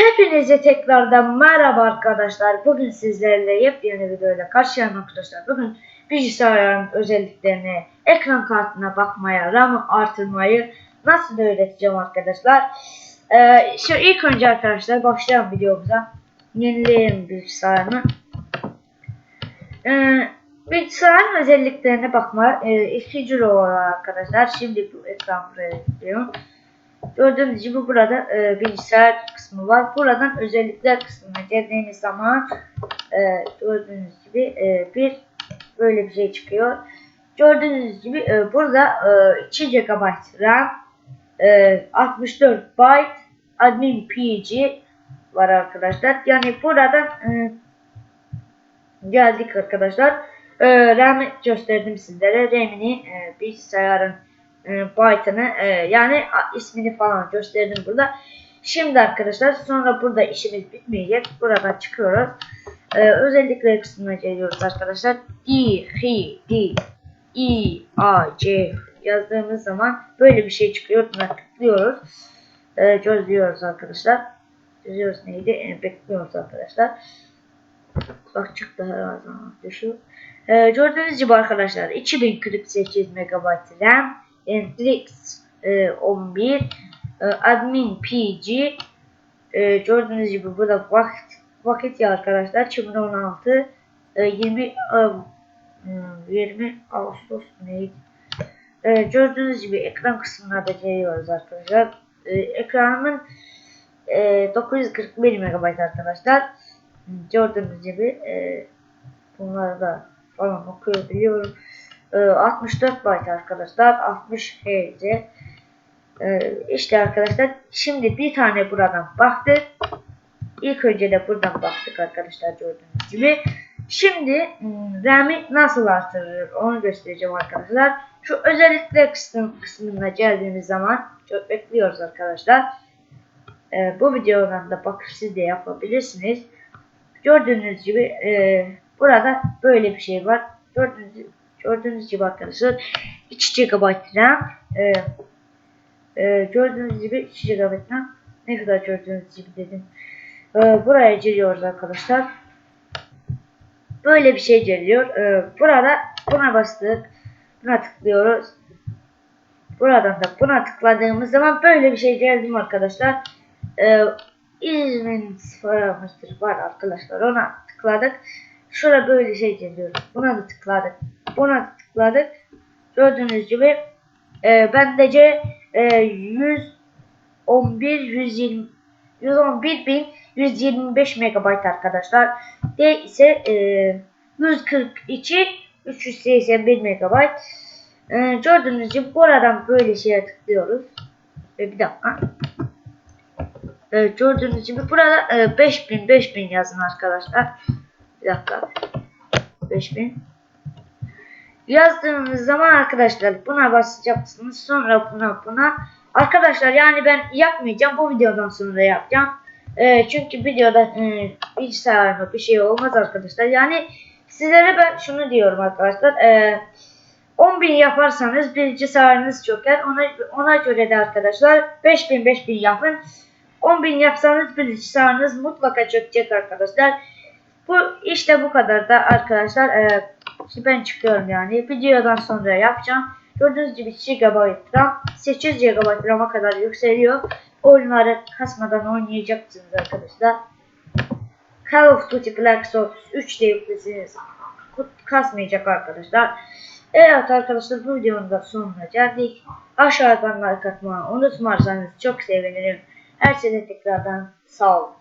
Hepinize tekrardan merhaba arkadaşlar. Bugün sizlerle yepyeni videoyla karşılayalım arkadaşlar. Bugün bilgisayarın özelliklerine, ekran kartına bakmaya, RAM artırmayı nasıl öğreteceğim arkadaşlar. Ee, şu ilk önce arkadaşlar başlayalım videomuza. Yenileyelim bilgisayarını. Ee, bilgisayarın özelliklerine bakma. Ee, ikinci olarak arkadaşlar. Şimdi bu ekran buraya. Gördüğünüz gibi burada e, bilgisayar kısmı var. Buradan özellikler kısmına geldiğiniz zaman e, gördüğünüz gibi e, bir böyle bir şey çıkıyor. Gördüğünüz gibi e, burada e, 2 GB RAM, e, 64 byte admin PG var arkadaşlar. Yani buradan e, geldik arkadaşlar. E, RAM'i gösterdim sizlere. RAM'ini e, bilgisayarın e, byte'ını e, yani ismini falan gösterdim burada. Şimdi arkadaşlar sonra burada işimiz bitmeyecek. Buradan çıkıyoruz. E, özellikler kısmına geliyoruz arkadaşlar. D, H, D, E, A, C yazdığımız zaman böyle bir şey çıkıyor. Buna tıklıyoruz. E, gözlüyoruz arkadaşlar. Gözlüyoruz neydi? E, bekliyoruz arkadaşlar. Bak çıktı herhalde düşüyor. E, gördüğünüz gibi arkadaşlar 2048 MB RAM Netflix e, 11 e, Admin PG e, gördüğünüz gibi burada vakit vakit ya arkadaşlar 2016 e, 20 e, hmm, 20 Ağustos neydi? E, gördüğünüz gibi ekran kısmına da geliyoruz arkadaşlar. E, ekranımın e, 941 MB arkadaşlar. Gördüğünüz gibi e, bunları da falan okuyabiliyorum. E, 64 byte arkadaşlar. 60 Hz. E, işte arkadaşlar şimdi bir tane buradan baktık. İlk önce de buradan baktık arkadaşlar gördüğünüz gibi. Şimdi hmm, RAM'i nasıl artırılır onu göstereceğim arkadaşlar. Şu özellikler kısım, kısmına geldiğimiz zaman çok bekliyoruz arkadaşlar. E, bu videodan da bakıp siz de yapabilirsiniz. Gördüğünüz gibi e, burada böyle bir şey var. Gördüğünüz, gördüğünüz gibi arkadaşlar 2 GB RAM e, e, gördüğünüz gibi 2 GB RAM ne kadar gördüğünüz gibi dedim. E, buraya giriyoruz arkadaşlar. Böyle bir şey geliyor. E, burada buna bastık. Buna tıklıyoruz. Buradan da buna tıkladığımız zaman böyle bir şey geldi mi arkadaşlar? E, İzmin parametre var arkadaşlar. Ona tıkladık. Şurada böyle şey geliyor. Buna da tıkladık. Da tıkladık. Gördüğünüz gibi e, bendece e, 111 120 111 bin 125 MB arkadaşlar. D ise e, 142 381 MB. E, gördüğünüz gibi buradan böyle şeye tıklıyoruz. E, bir dakika. E, gördüğünüz gibi burada e, 5000 5000 yazın arkadaşlar. Bir dakika. 5000 yazdığınız zaman arkadaşlar buna basacaksınız. Sonra buna buna. Arkadaşlar yani ben yapmayacağım. Bu videodan sonra yapacağım. E, çünkü videoda e, bilgisayarıma bir şey olmaz arkadaşlar. Yani sizlere ben şunu diyorum arkadaşlar. E, 10.000 yaparsanız bilgisayarınız çöker. Ona, ona göre de arkadaşlar 5000 5000 yapın. 10.000 yapsanız bilgisayarınız mutlaka çökecek arkadaşlar. Bu işte bu kadar da arkadaşlar. Şimdi ben çıkıyorum yani. Videodan sonra yapacağım. Gördüğünüz gibi 2 GB RAM 8 GB RAM'a kadar yükseliyor. Oyunları kasmadan oynayacaksınız arkadaşlar. Call of Duty Black Ops 3 de yüklesiniz. Kasmayacak arkadaşlar. Evet arkadaşlar bu videonun da sonuna geldik. Aşağıdan like atmayı unutmazsanız çok sevinirim. Her sene tekrardan sağ olun.